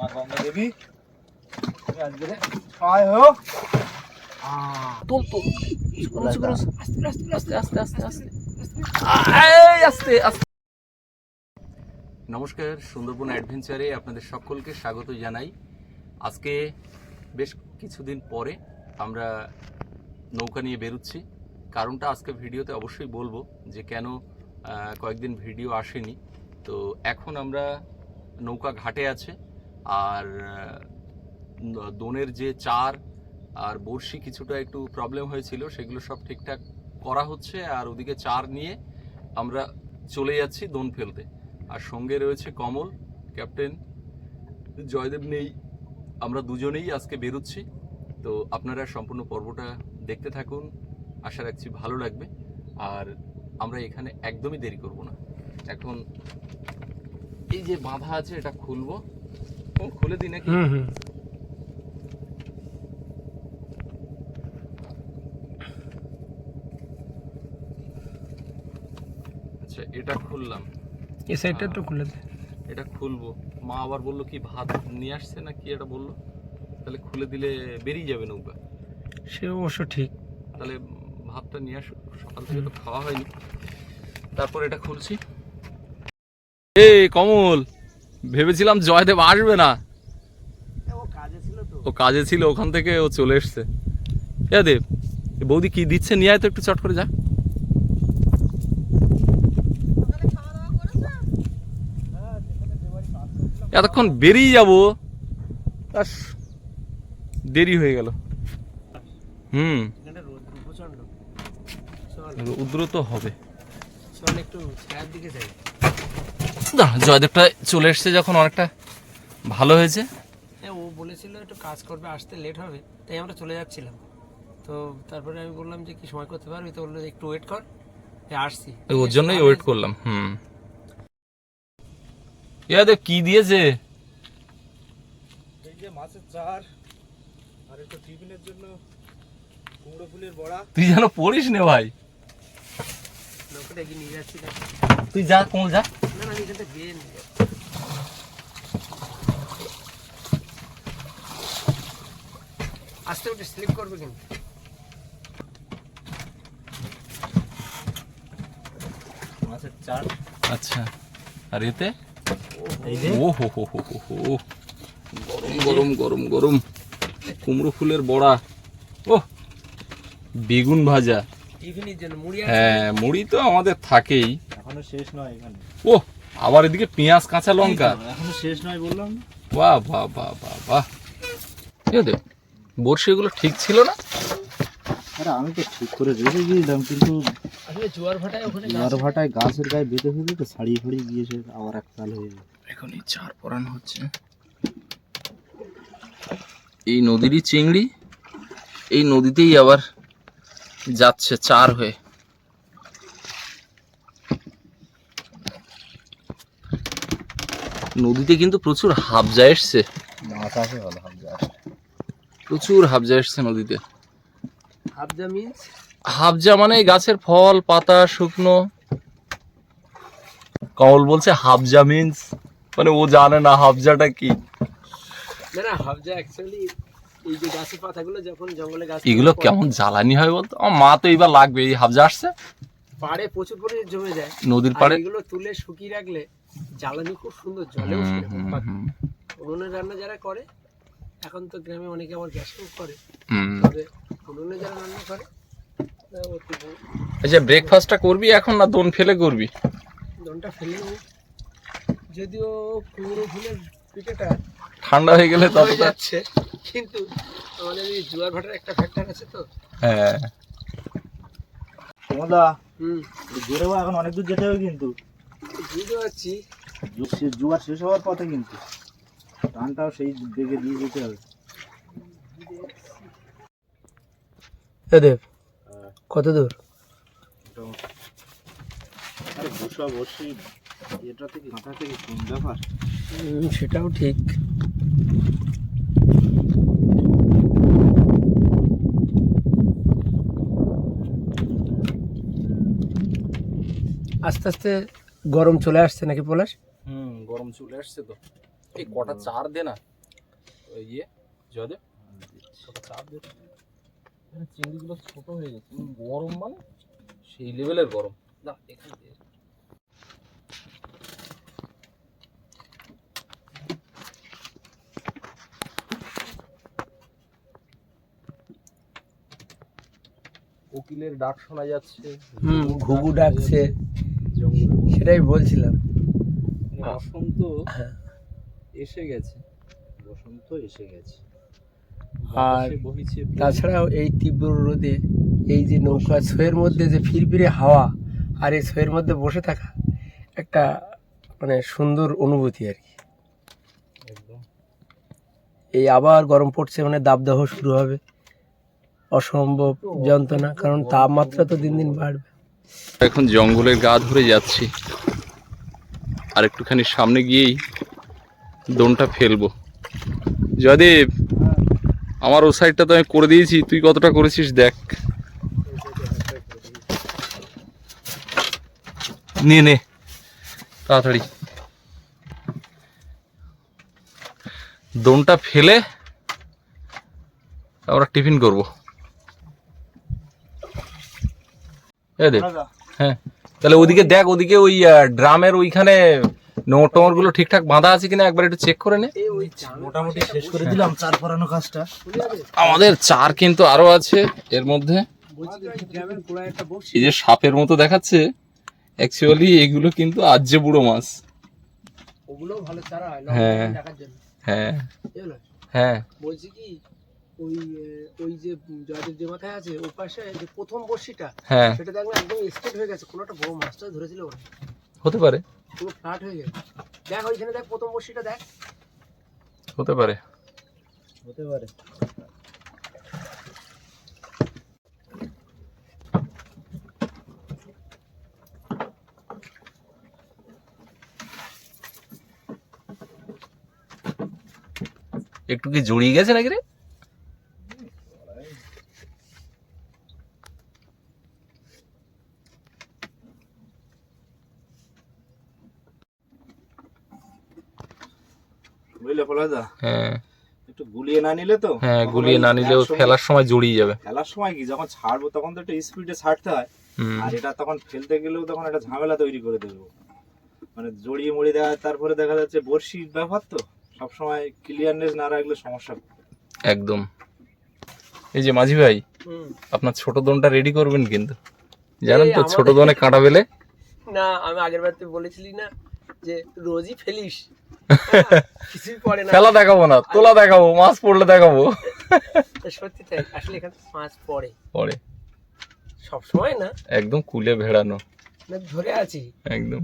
মা গঙ্গা দেবী আজকে সহায় হোক তোল তোল। উঁচু করো, আস্তে আস্তে আস্তে আস্তে আস্তে আস্তে। নমস্কার সুন্দরবন অ্যাডভেঞ্চারে আপনাদের সকলকে স্বাগত জানাই। আজকে বেশ কিছুদিন পরে আমরা নৌকা নিয়ে বেরোচ্ছি। কারণটা আজকে ভিডিওতে অবশ্যই বলব যে কেন কয়েকদিন ভিডিও আসেনি। তো এখন আমরা নৌকা ঘাটে আছে। আর দোনের যে চার আর বড়শি কিছুটা একটু প্রবলেম হয়েছিল, সেগুলো সব ঠিকঠাক করা হচ্ছে। আর ওদিকে চার নিয়ে আমরা চলে যাচ্ছি দোন ফেলতে। আর সঙ্গে রয়েছে কমল, ক্যাপ্টেন জয়দেব নেই, আমরা দুজনেই আজকে বেরোচ্ছি। তো আপনারা সম্পূর্ণ পর্বটা দেখতে থাকুন, আশা রাখছি ভালো লাগবে। আর আমরা এখানে একদমই দেরি করব না। এখন এই যে বাঁধা আছে, এটা খুলবো। ও, খুলে দিই নাকি? হুম হুম। আচ্ছা এটা খুললাম। এই সাইডটা একটু খুলে দে। এটা খুলবো। মা আবার বলল কি ভাত নিয়ে আসছে না কি এটা বলল? তাহলে খুলে দিলে বেরিয়ে যাবে নৌকা। সে অবশ্য ঠিক। তাহলে ভাতটা নিয়ে আসো সকাল থেকে তো খাওয়া হয়নি। তারপর এটা খুলছি। এই কমল ভেবেছিলাম জয়দেব আসবে না। ও কাজে ছিল তো। ও কাজে ছিল ওখান থেকে ও চলে এসছে। দেব এ বৌদি কি দিচ্ছে? নিয়ে আয় তো একটু চট করে যা। এতক্ষণ বেরিয়ে যাব। আস, দেরি হয়ে গেল। হুম। রৌদ্র তো হবে। একটু ছায়ার দিকে যাই। দাঁড়া, জয়দেবটা চলে এসছে যখন অনেকটা ভালো হয়েছে। হ্যাঁ ও বলেছিল একটু কাজ করবে আসতে লেট হবে তাই আমরা চলে যাচ্ছিলাম। তো তারপরে আমি বললাম যে কি সময় করতে পারবি? তো বলল একটু ওয়েট কর আসছি। ওর জন্যই ওয়েট করলাম হুম। ইয়াদের কি দিয়েছে? এই যে মাছের চার আর একটু টিফিনের জন্য কুমড়ো ফুলের বড়া। তুই যেন পড়িস নে ভাই। নৌকাটা এগিয়ে নিয়ে যাচ্ছি না তুই যা কোন যা। না না এখানটা বেয়ে নিয়ে আস্তে উঠে স্লিপ করবে কিন্তু মাছের চার আচ্ছা। আর এতে? ও হো হো হো হো। হো গরম গরম গরম গরম। কুমড়ো ফুলের বড়া। ও বেগুন ভাজা। হ্যাঁ মুড়ি তো আমাদের থাকেই। এখনও শেষ নয় এখানে। ও আবার এদিকে পেঁয়াজ কাঁচা লঙ্কা। এখনও শেষ নয় বললাম। বাহ বাহ বাহ বাহ বাহ। এদের বড়শিগুলো ঠিক ছিল না? আরে আমি তো ঠিক করে রেখে গিয়েছিলাম কিন্তু আসলে জোয়ার ভাটায় ওখানে জোয়ার ভাটায় গাছের গায়ে বেঁধে ফেলে তো ছাড়িয়ে ফাড়িয়ে গিয়েছে আবার এককাল হয়ে গেছে এখন এই চার পরান হচ্ছে। এই নদীরই চিংড়ি এই নদীতেই আবার যাচ্ছে চার হয়ে। নদীতে কিন্তু প্রচুর হাবজা এসছে। মাছ আছে ভালো হামজা প্রচুর হাবজা এসছে নদীতে। হাফজা মিন্স হাবজা মানে এই গাছের ফল পাতা শুকনো। কমল বলছে হাবজা মিন্স মানে ও জানে না হাবজাটা কি। না অ্যাকচুয়ালি এই যে গাছের পাতাগুলো যখন জঙ্গলে গাছ এগুলো কেমন জ্বালানি হয় বলতো? আমার মা তো এইবার লাগবে এই হাবজা আসছে। পাড়ে প্রচুর পরিমাণে জমে যায়। নদীর পাড়ে। এগুলো তুলে শুকিয়ে রাখলে জ্বালানি খুব সুন্দর জলেও উনুনে রান্না যারা করে এখন তো গ্রামে অনেকে আবার গ্যাস করে হুম। তবে উনুনে যারা রান্না করে আচ্ছা ব্রেকফাস্টটা করবি এখন না দোন ফেলে করবি? দোনটা ফেলে। যদিও কুমড়ো ফুলের পিঠেটা ঠান্ডা হয়ে গেলে ততটা যাচ্ছে কিন্তু আমাদের এই জোয়ার ভাটার একটা ফ্যাক্টর আছে তো। হ্যাঁ। তোমাদা হুম। জোরেও এখন অনেক দূর যেতে হবে কিন্তু। বুঝতে পারছি। জোয়ার শেষ হওয়ার পথে কিন্তু। টানটাও সেই দিকে দিয়ে যেতে হবে। দেব কত দূর? আরে বসা বসি এটা থেকে কাঁথা থেকে কোন ব্যাপার? সেটাও ঠিক। আস্তে আস্তে গরম চলে আসছে নাকি পলাশ? হুম গরম চলে আসছে তো। এই কটা চার দে না। ইয়ে জয়দেব ওটা চাপ দে। চিংড়িগুলো ছোট হয়ে গেছে। গরম মানে সেই লেভেলের গরম। না এখানে। কোকিলের ডাক শোনা যাচ্ছে হুম ঘুঘু ডাকছে। জঙ্গল সেটাই বলছিলাম। মানে বসন্ত হ্যাঁ। এসে গেছে। বসন্ত এসে গেছে। আর তাছাড়াও এই তীব্র রোদে এই যে নৌকা ছয়ের মধ্যে যে ফিরফিরে হাওয়া আর এই ছয়ের মধ্যে বসে থাকা একটা মানে সুন্দর অনুভূতি আর কি। এই আবার গরম পড়ছে মানে দাবদাহ শুরু হবে। অসম্ভব যন্ত্রণা কারণ তাপমাত্রা তো দিন দিন বাড়বে। এখন জঙ্গলের গা ধরে যাচ্ছি। আর একটুখানি সামনে গিয়েই দোনটা ফেলব। জয়দেব, আমার ও সাইডটা তো আমি করে দিয়েছি, তুই কতটা করেছিস দেখ। নে নে, তাড়াতাড়ি। দোনটা ফেলে আমরা টিফিন করব এই দেখ হ্যাঁ। তাহলে ওদিকে দেখ ওদিকে ওই ড্রামের ওইখানে নোটগুলো ঠিকঠাক বাঁধা আছে কিনা একবার একটু চেক করে নে। মোটামুটি শেষ করে দিলাম চার পরানো কাজটা। আমাদের চার কিন্তু আরও আছে এর মধ্যে। এই যে সাপের মতো দেখাচ্ছে অ্যাকচুয়ালি এগুলো কিন্তু আজ যে বুড়ো মাছ। ওগুলো ভালো চারা হয় হ্যাঁ। হ্যাঁ। হ্যাঁ। বলছি কি ওই ওই যে জয়দেব যে মাথায় আছে ওর পাশে যে প্রথম বর্ষিটা হ্যাঁ। সেটা দেখলাম একদম স্ট্রেট হয়ে গেছে কোনো একটা বড় মাছটা ধরেছিল ওরা হতে পারে। পুরো ফ্ল্যাট হয়ে গেছে। দেখ ওইখানে দেখ প্রথম বর্ষিটা দেখ। হতে পারে। হতে পারে। একটু কি জড়িয়ে গেছে নাকি রে? বুঝলে হ্যাঁ। একটু গুলিয়ে না নিলে তো? হ্যাঁ গুলিয়ে না নিলেও একসঙ্গে- ফেলার সময় জড়িয়ে যাবে। ফেলার সময় কি? যখন ছাড়বো তখন তো একটু স্পিডে ছাড়তে হয়। আর এটা তখন ফেলতে গেলেও তখন একটা ঝামেলা তৈরি করে দেবো। মানে জড়িয়ে মড়িয়ে দেওয়া তারপরে দেখা যাচ্ছে বড়শির ব্যাপার তো সবসময় ক্লিয়ারনেস না রাখলে সমস্যা। একদম। এই যে মাঝি ভাই হুম। আপনার ছোট দোনটা রেডি করবেন কিন্তু। জানেন তো ছোট দোনে কাঁটা পেলে না আমি আগের বার তুই বলেছিলি না যে রোজই ফেলিস। কিছুই পড়ে না। খেলা দেখাবো না তোলা দেখাবো মাছ পড়লে দেখাবো। সত্যি তাই আসলে এখানে মাছ পড়ে। পরে সব সময় না? একদম কুলে ভেড়ানো। না ধরে আছি। একদম।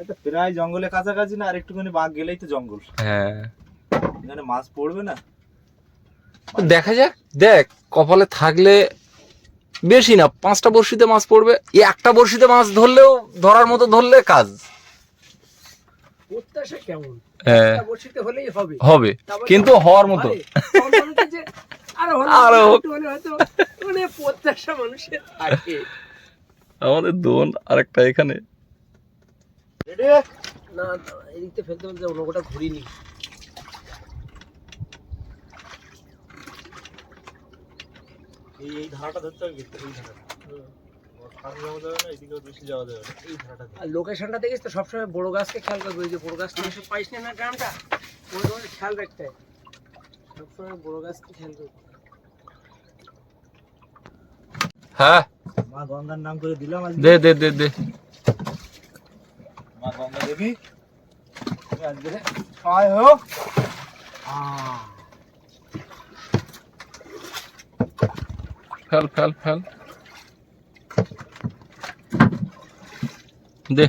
এটা প্রায় জঙ্গলে কাছাকাছি না আর একটুখানি বাঘ গেলেই তো জঙ্গল। হ্যাঁ। এখানে মাছ পড়বে না? দেখা যাক দেখ কপালে থাকলে বেশি না পাঁচটা বড়শিতে মাছ পড়বে এই একটা বড়শিতে মাছ ধরলেও ধরার মতো ধরলে কাজ। প্রত্যাশা কেমন? হ্যাঁ। হলেই হবে। হবে। কিন্তু হওয়ার মতো। আরে, মনে মানে প্রত্যাশা মানুষের থাকে। আমাদের দোন আরেকটা এখানে। রেডি? না এদিকতে ফেলতে ফেলতে অন্য কোটা ঘুরিনি। এই এই ধারাটা ধরতে হবে এই ধারাটা। আর লোকেশনটা দেখিস তো সবসময় বড় গাছকে খেয়াল করবে যে বড় গাছ পাইস না গ্রামটা ওই খেয়াল রাখতে। হয় সবসময় বড় গাছকে খেয়াল করবে। হ্যাঁ। মা গঙ্গার নাম করে দিলাম দে দে দে দে। মা গঙ্গা দেবী। আজকে হোক ফেল ফেল ফেল। দে।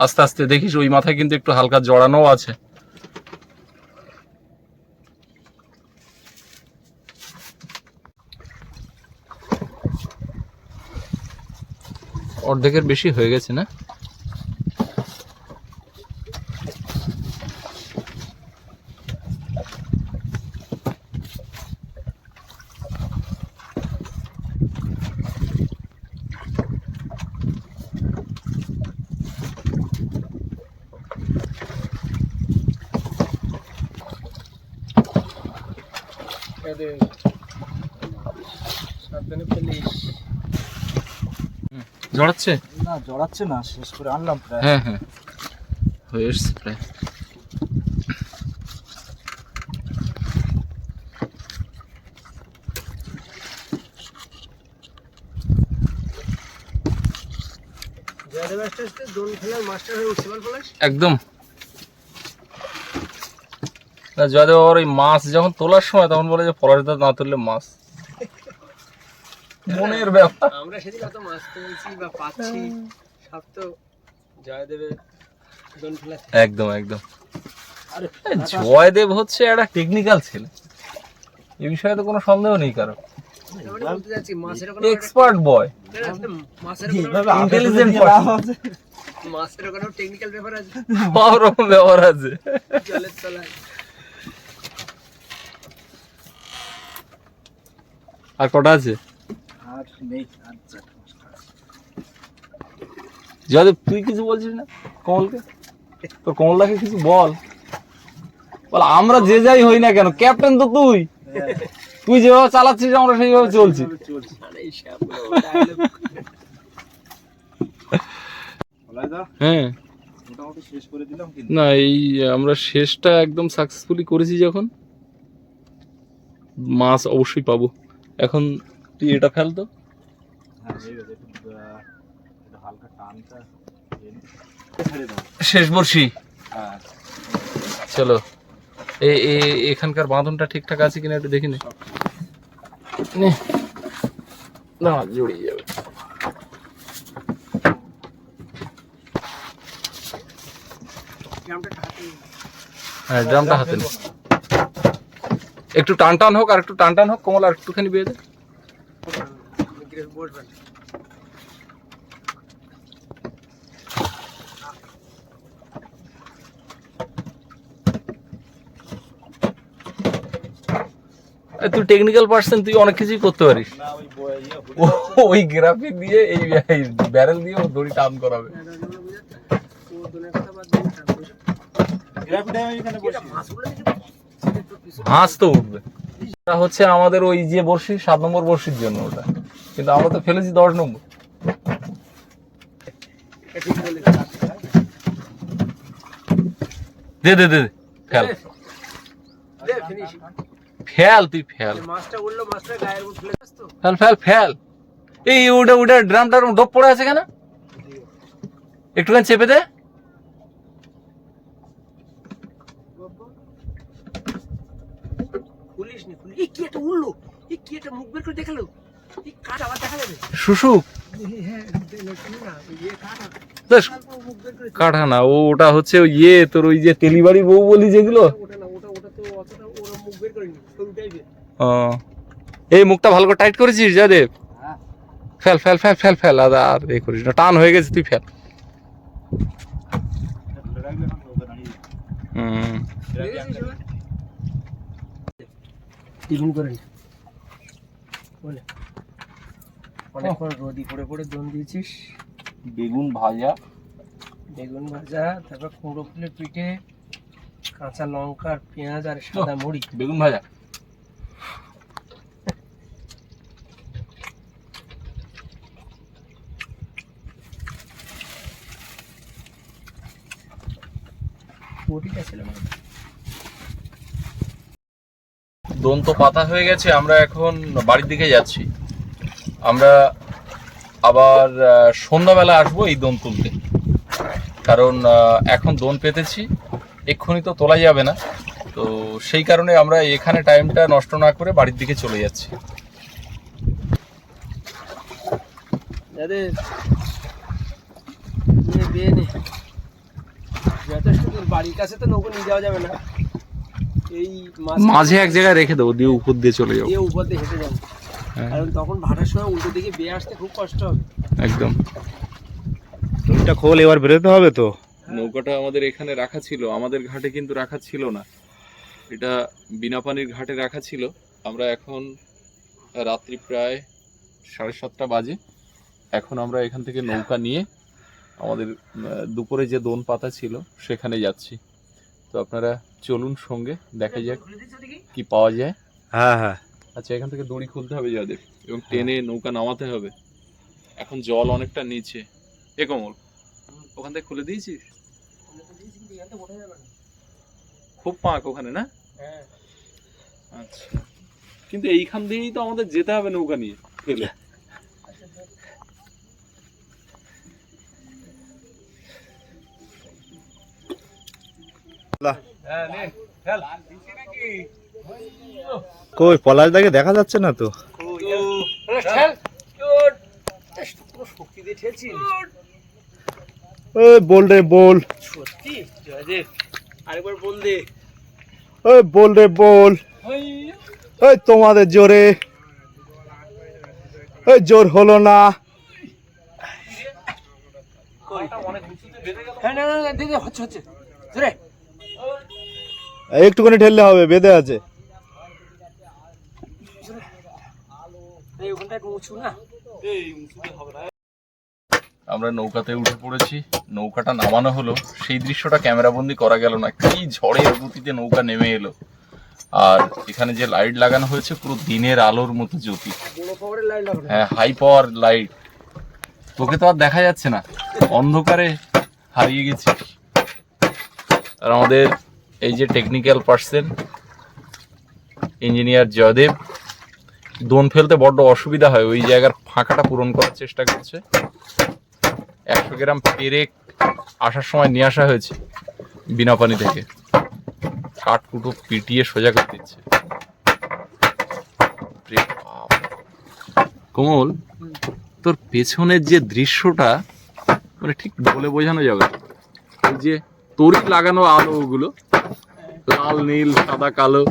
আস্তে আস্তে দেখিস, ওই মাথায় কিন্তু একটু হালকা জড়ানো আছে। অর্ধেকের বেশি হয়ে গেছে না জয়দেব সাবধানে ফেলিস জড়াচ্ছে না, জড়াচ্ছে না, শেষ করে আনলাম প্রায়। হ্যাঁ হ্যাঁ। হয়ে এসছে প্রায়। একদম। জয়দেব আবার ওই মাছ যখন তোলার সময়, তখন বলে যে পলাশদা না তুললে মাছ। মনের ব্যাপার। আমরা সেদিন কত মাছ তুলছি বা পাচ্ছি সব তো জয়দেবের একদম একদম। জয়দেব হচ্ছে একটা টেকনিক্যাল ছেলে। এই বিষয়ে তো কোনো সন্দেহ নেই কারও। আমরা বলতে যাচ্ছি মাছের কোনো এক্সপার্ট বয় আছে। মাছের কোনো টেকনিক্যাল ব্যাপার আছে। সব রকম ব্যবহার আছে। জলের তলায়। আর কটা আছে? জয়দেব তুই কিছু বলছিস না? কমলকে? তোর কমলদাকে কিছু বল। বল, আমরা যে যাই হই না কেন, ক্যাপ্টেন তো তুই। তুই যেভাবে চালাচ্ছিস, আমরা সেইভাবে চলছি। হ্যাঁ। না, এই, আমরা শেষটা একদম সাকসেসফুলি করেছি যখন। মাছ অবশ্যই পাবো। এখন তুই এটা ফেল তো। হ্যাঁ শেষ বর্ষি হ্যাঁ। চলো। এখানকার বাঁধনটা ঠিকঠাক আছে কিনা একটু দেখি নে। জড়িয়ে যাবে। হ্যাঁ ড্রামটা হাতে একটু টান টান হোক আর একটু টান টান হোক কমল আর একটুখানি বেয়ে দে। তুই টেকনিক্যাল পার্সন তুই অনেক কিছুই করতে পারিস। ওই গ্রাফিক দিয়ে এই ব্যারেল দিয়ে ও দড়ি টান করাবে। হাঁস তো উঠবে। এটা হচ্ছে আমাদের ওই যে বর্ষি সাত নম্বর বর্ষির জন্য ওটা। কিন্তু আমরা তো ফেলেছি দশ নম্বর। দে দে দে। ফেল। ফেল তুই ফেল। ফেলে ফেল ফেল এই ওটা ওটা ড্রামটা ডপ পড়ে আছে কেন? একটুখানি চেপে দে পুলিশ নি পুলিশ এই কি একটা উঠল এই কি একটা মুখ বের করে দেখাল? এই কাঠ আবার দেখা যাবে শুশুক হ্যাঁ দেখল কি না কাঠ ও ওটা হচ্ছে ইয়ে তোর ওই যে তেলিবাড়ি বউ বলি যেগুলো? ওটা না ওটা ওটা তো অতটা ওরা মুখ বের করেনি সরু টাইপের ও, এই মুখটা ভালো করে টাইট করেছিস হ্যাঁ। ফেল ফেল ফেল ফেল ফেল আর আর এ করিস না টান হয়ে গেছে তুই ফেল। হুম। টিফিন করে নে। বলে অনেকক্ষণ রোদি পড়ে পড়ে দম দিয়েছিস। বেগুন ভাজা। বেগুন ভাজা তারপর কুমড়ো ফুলের পিঠে কাঁচা লঙ্কা আর পেঁয়াজ আর সাদা মুড়ি বেগুন ভাজা বটিটা ছিল মানে দোন তো পাতা হয়ে গেছে, আমরা এখন বাড়ির দিকে যাচ্ছি। আমরা আবার সন্ধ্যাবেলা আসব এই দোন তুলতে। কারণ এখন দোন পেতেছি, এক্ষুনি তো তোলা যাবে না। তো সেই কারণে আমরা এখানে টাইমটা নষ্ট না করে বাড়ির দিকে চলে যাচ্ছি। বাড়ির কাছে তো নৌকো নিয়ে যাওয়া যাবে না। এই মাঝে এক জায়গায় রেখে দেবো দিয়ে উপর দিয়ে চলে যাব। দিয়ে উপর দিয়ে হেঁটে যাব। হ্যাঁ, কারণ তখন ভাটার সময় উল্টো দিকে বেয়ে আসতে খুব কষ্ট হবে। একদম। রুমটা খোল এবার বেরোতে হবে তো? নৌকাটা আমাদের এখানে রাখা ছিল আমাদের ঘাটে কিন্তু রাখা ছিল না। এটা বিনা পানির ঘাটে রাখা ছিল। আমরা এখন রাত্রি প্রায় সাড়ে সাতটা বাজে। এখন আমরা এখান থেকে নৌকা নিয়ে আমাদের দুপুরে যে দোন পাতা ছিল সেখানে যাচ্ছি। তো আপনারা চলুন সঙ্গে দেখা যাক কি পাওয়া যায়। হ্যাঁ হ্যাঁ। আচ্ছা এখান থেকে দড়ি খুলতে হবে যাদের এবং টেনে নৌকা নামাতে হবে। এখন জল অনেকটা নিচে। এ কমল ওখান থেকে খুলে দিয়েছিস? খুব পাক ওখানে না? আচ্ছা। কিন্তু এইখান দিয়েই তো আমাদের যেতে হবে নৌকা নিয়ে ফেলে কই পলাশ দাকে দেখা যাচ্ছে না তো? ওই বল রে বল। আরেকবার বল দে ওই বল রে বল। ওই তোমাদের জোরে। ওই জোর হলো না। হ্যাঁ একটুখানি ঠেললে হবে বেঁধে আছে এই ওখানটা একটু উঁচু না আমরা নৌকাতে উঠে পড়েছি নৌকাটা নামানো হলো সেই দৃশ্যটা ক্যামেরাবন্দি করা গেল না কি ঝড়ের গতিতে নৌকা নেমে এলো। আর এখানে যে লাইট লাগানো হয়েছে পুরো দিনের আলোর মতো জ্যোতি। হ্যাঁ হাই পাওয়ার লাইট তোকে তো আর দেখা যাচ্ছে না অন্ধকারে হারিয়ে গেছি আর আমাদের এই যে টেকনিক্যাল পার্সন ইঞ্জিনিয়ার জয়দেব দোন ফেলতে বড্ড অসুবিধা হয়। ওই জায়গার ফাঁকাটা পূরণ করার চেষ্টা করছে। একশো গ্রাম পেরেক আসার সময় নিয়ে আসা হয়েছে বিনা পানি থেকে। কাঠকুটো পিটিয়ে সোজা করে দিচ্ছে। কোমল, তোর পেছনের যে দৃশ্যটা মানে ঠিক বলে বোঝানো যাবে। ওই যে তোরই লাগানো আলো ওগুলো, লাল, নীল, সাদা, কালো।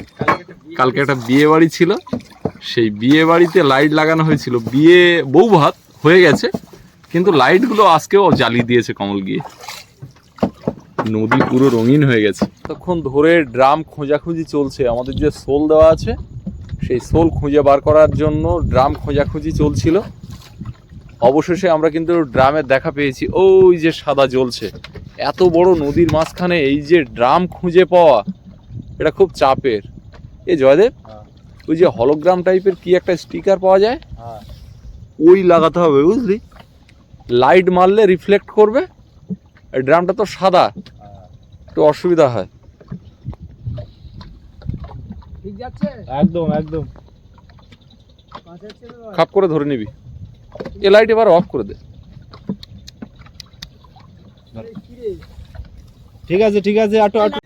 কালকে একটা বিয়ে বাড়ি ছিল। সেই বিয়ে বাড়িতে লাইট লাগানো হয়েছিল। বিয়ে বউ ভাত হয়ে গেছে, কিন্তু লাইটগুলো আজকেও জ্বালিয়ে দিয়েছে কমল গিয়ে। নদী পুরো রঙিন হয়ে গেছে। তখন ধরে ড্রাম খোঁজাখুঁজি চলছে। আমাদের যে সোল দেওয়া আছে, সেই সোল খুঁজে বার করার জন্য ড্রাম খোঁজাখুঁজি চলছিল। অবশেষে আমরা কিন্তু ড্রামের দেখা পেয়েছি, ওই যে সাদা জ্বলছে। এত বড় নদীর মাঝখানে এই যে ড্রাম খুঁজে পাওয়া, এটা খুব চাপের। এ জয়দেব। ওই যে হলোগ্রাম টাইপের কি একটা স্টিকার পাওয়া যায়? হ্যাঁ। ওই লাগাতে হবে বুঝলি? লাইট মারলে রিফ্লেক্ট করবে ড্রামটা তো সাদা একটু অসুবিধা হয়। ঠিক যাচ্ছে? একদম একদম। খাপ করে ধরে নিবি। এ লাইট এবার অফ করে দে। ঠিক আছে ঠিক আছে আটো আটো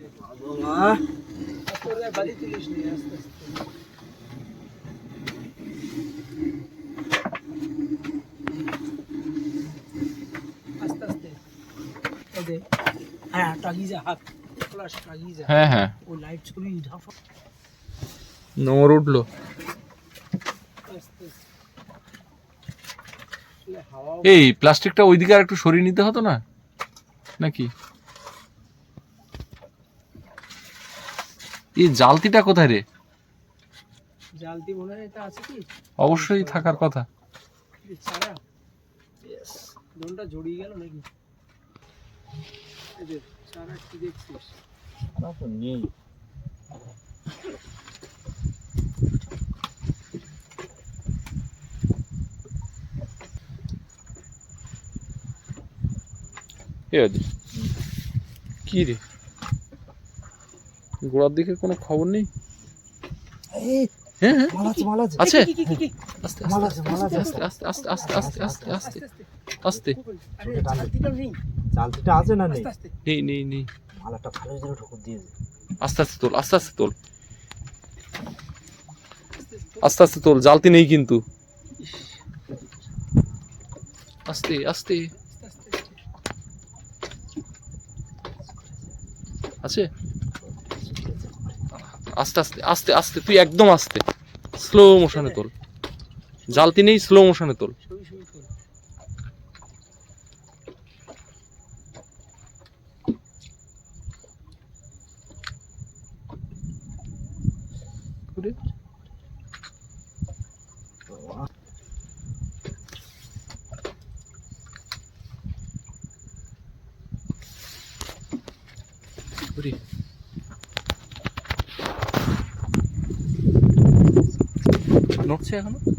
তোর বাড়ি তুলিস নি আস্তে আস্তে আস্তে আস্তে এই দে হ্যাঁ ফ্লাশ হ্যাঁ হ্যাঁ। ও লাইট নোংর উঠল। এই প্লাস্টিকটা ওইদিকে আর একটু সরিয়ে নিতে হতো না? নাকি? এই জালতিটা কোথায় রে? জালতি মনে হয় এটা আছে কি? অবশ্যই থাকার কথা। দোনটা জড়িয়ে গেল নাকি? কি দেখছিস রে গোড়ার দিকে কোনো খবর নেই হ্যাঁ হ্যাঁ আছে আস্তে আস্তে আস্তে আস্তে আস্তে আস্তে আস্তে আস্তে আস্তে আস্তে আরে জালতিটা আছে না নেই? আস্তে আস্তে। নেই নেই নেই। মাল ভালো করে ঠুকুর দিয়েছে। আস্তে আস্তে তোল আস্তে আস্তে তোল। আস্তে আস্তে তোল জালতি নেই কিন্তু। আস্তে আস্তে। আছে? আস্তে আস্তে আস্তে আস্তে তুই একদম আস্তে। স্লো মোশনে তোল। জালতি নেই স্লো মোশনে তোল সই সই কর ওরে। নড়ছে এখনও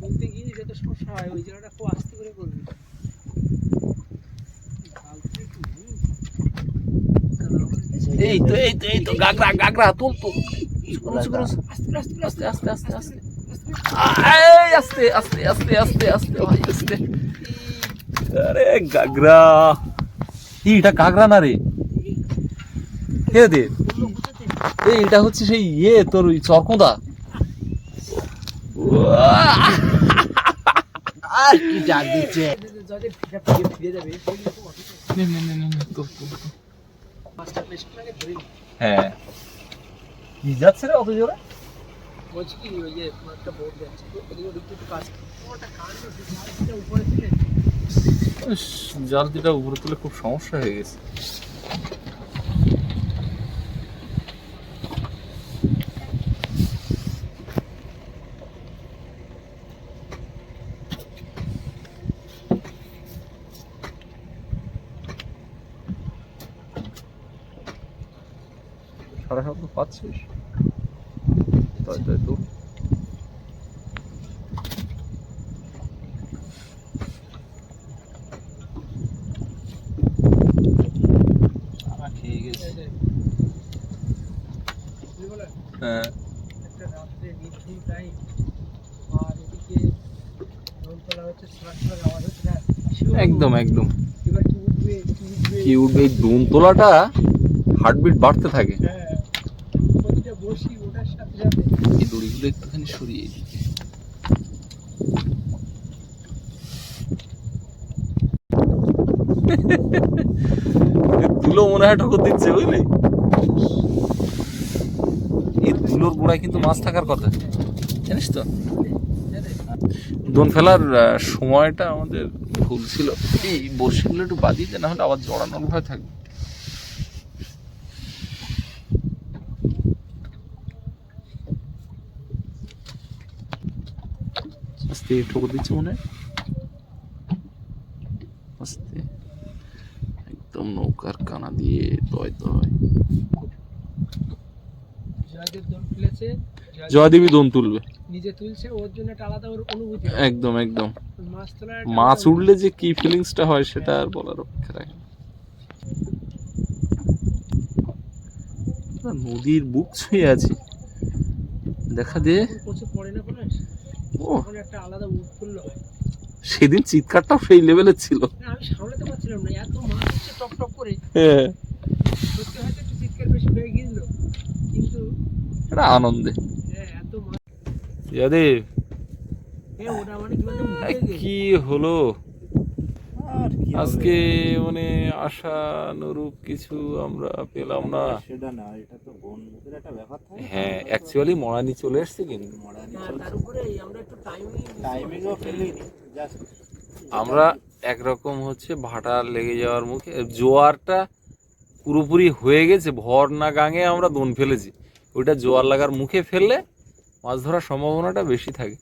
তুলতে গিয়ে যত সমস্যা হয় ওই জায়গাটা খুব আস্তে করে করবি এই তো এই তো এই তো গাগরা গাগরা তুল তুল। আস্তে আস্তে আস্তে আস্তে আস্তে আস্তে। আস্তে আস্তে আস্তে আস্তে আস্তে আস্তে ভাই আস্তে। আরে গাগরা। এটা গাগরা না রে? কে দে। এই এটা হচ্ছে সেই ইয়ে তোর ওই চরকোদা। আর কি ডাক দিচ্ছে? হ্যাঁ। কি যাচ্ছে রে অত জোরে? বলছি কি ওই যে একটা যাচ্ছে উপরে ছিলে উপরে তুলে খুব সমস্যা হয়ে গেছে সাড়ে সাত পাচ্ছিস তাই তাই তো আমার খেয়ে গেছে হ্যাঁ একটা রাত্রে নির্ঘুম টাইম আর এদিকে দোলতলা হচ্ছে সোনার সোনার আওয়াজ হচ্ছে না একদম একদম। কি উঠবে কি উঠবে? কি উঠবে এই দোনতলাটা হার্টবিট বাড়তে থাকে হ্যাঁ প্রতিটা বসি ওটার সাথে সাথে এই দড়িগুলো একটুখানি সরিয়ে দিই। ধুলো মনে হয় ঠকর দিচ্ছে, বুঝলি? এই ধুলোর গোড়ায় কিন্তু মাছ থাকার কথা। জানিস তো? দোন ফেলার সময়টা আমাদের ভুল ছিল। এই বড়শিগুলো একটু বাদিয়ে না হলে আবার জড়ানোর ভয় থাকবে। আস্তে ঠোকর দিচ্ছে মনে আস্তে। একদম নৌকার কানা দিয়ে দয় দয়। জয়দেব দোন তুলবে। নিজে তুলছে ওর জন্য একটা আলাদা ওর অনুভূতি একদম একদম। মাছ তোলার মাছ উঠলে যে কি ফিলিংসটা হয় সেটা আর বলার অপেক্ষা রাখে নদীর বুক ছুঁয়ে আছি। দেখা দে। প্রচুর পড়ে না একটা আলাদা উৎফুল্ল হয় সেদিন চিৎকারটাও সেই লেভেলের ছিল। আমি সামলাতে পারছিলাম না এত মাছ হচ্ছে টপ টপ করে। হ্যাঁ। সত্যি হয়তো একটু চিৎকার বেশি হয়ে গিয়েছিল কিন্তু এটা আনন্দে। হ্যাঁ এত হ্যাঁ ওটা মানে কি হলো? আজকে মানে আশানুরূপ কিছু আমরা পেলাম না। সেটা না এটা তো বন্ধুদের একটা ব্যাপার থাকে। হ্যাঁ অ্যাকচুয়ালি মরানি চলে এসছে কিন্তু। মরানি চলছে। তার উপরে এই আমরা একটু টাইমিং টাইমিংও ফেলিনি জাস্ট আমরা একরকম হচ্ছে ভাটা লেগে যাওয়ার মুখে জোয়ারটা পুরোপুরি হয়ে গেছে ভর না গাঙে আমরা দোন ফেলেছি। ওইটা জোয়ার লাগার মুখে ফেললে মাছ ধরার সম্ভাবনাটা বেশি থাকে।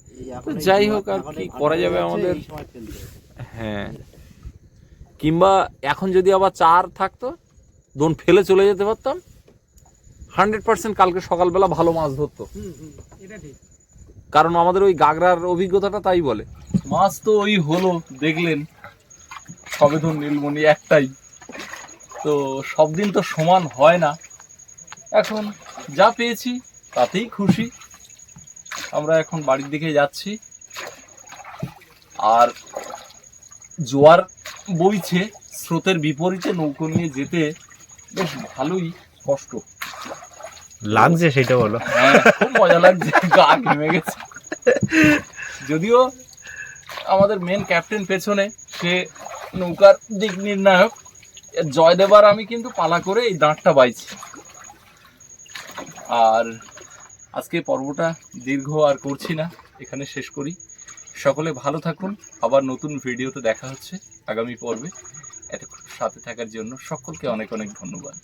তো যাই হোক আর কি করা যাবে আমাদের? হ্যাঁ। কিংবা এখন যদি আবার চার থাকতো দোন ফেলে চলে যেতে পারতাম হান্ড্রেড পার্সেন্ট কালকে সকালবেলা ভালো মাছ ধরতো। হুম হুম এটা ঠিক। কারণ আমাদের ওই গাগরার অভিজ্ঞতাটা তাই বলে। মাছ তো ওই হলো দেখলেন সবেধন নীলমণি একটাই। তো সব দিন তো সমান হয় না। এখন যা পেয়েছি তাতেই খুশি। আমরা এখন বাড়ির দিকে যাচ্ছি। আর জোয়ার বইছে স্রোতের বিপরীতে নৌকো নিয়ে যেতে বেশ ভালোই কষ্ট। লাগছে সেটা বলো। হ্যাঁ খুব মজা লাগছে গা ঘেমে গেছে। যদিও আমাদের মেন ক্যাপ্টেন পেছনে সে নৌকার দিক নির্ণায়ক। জয়দেব আর আমি কিন্তু পালা করে এই দাঁতটা বাইছি। আর আজকে পর্বটা দীর্ঘ আর করছি না এখানে শেষ করি। সকলে ভালো থাকুন আবার নতুন ভিডিওতে দেখা হচ্ছে। আগামী পর্বে এত সাথে থাকার জন্য সকলকে অনেক অনেক ধন্যবাদ।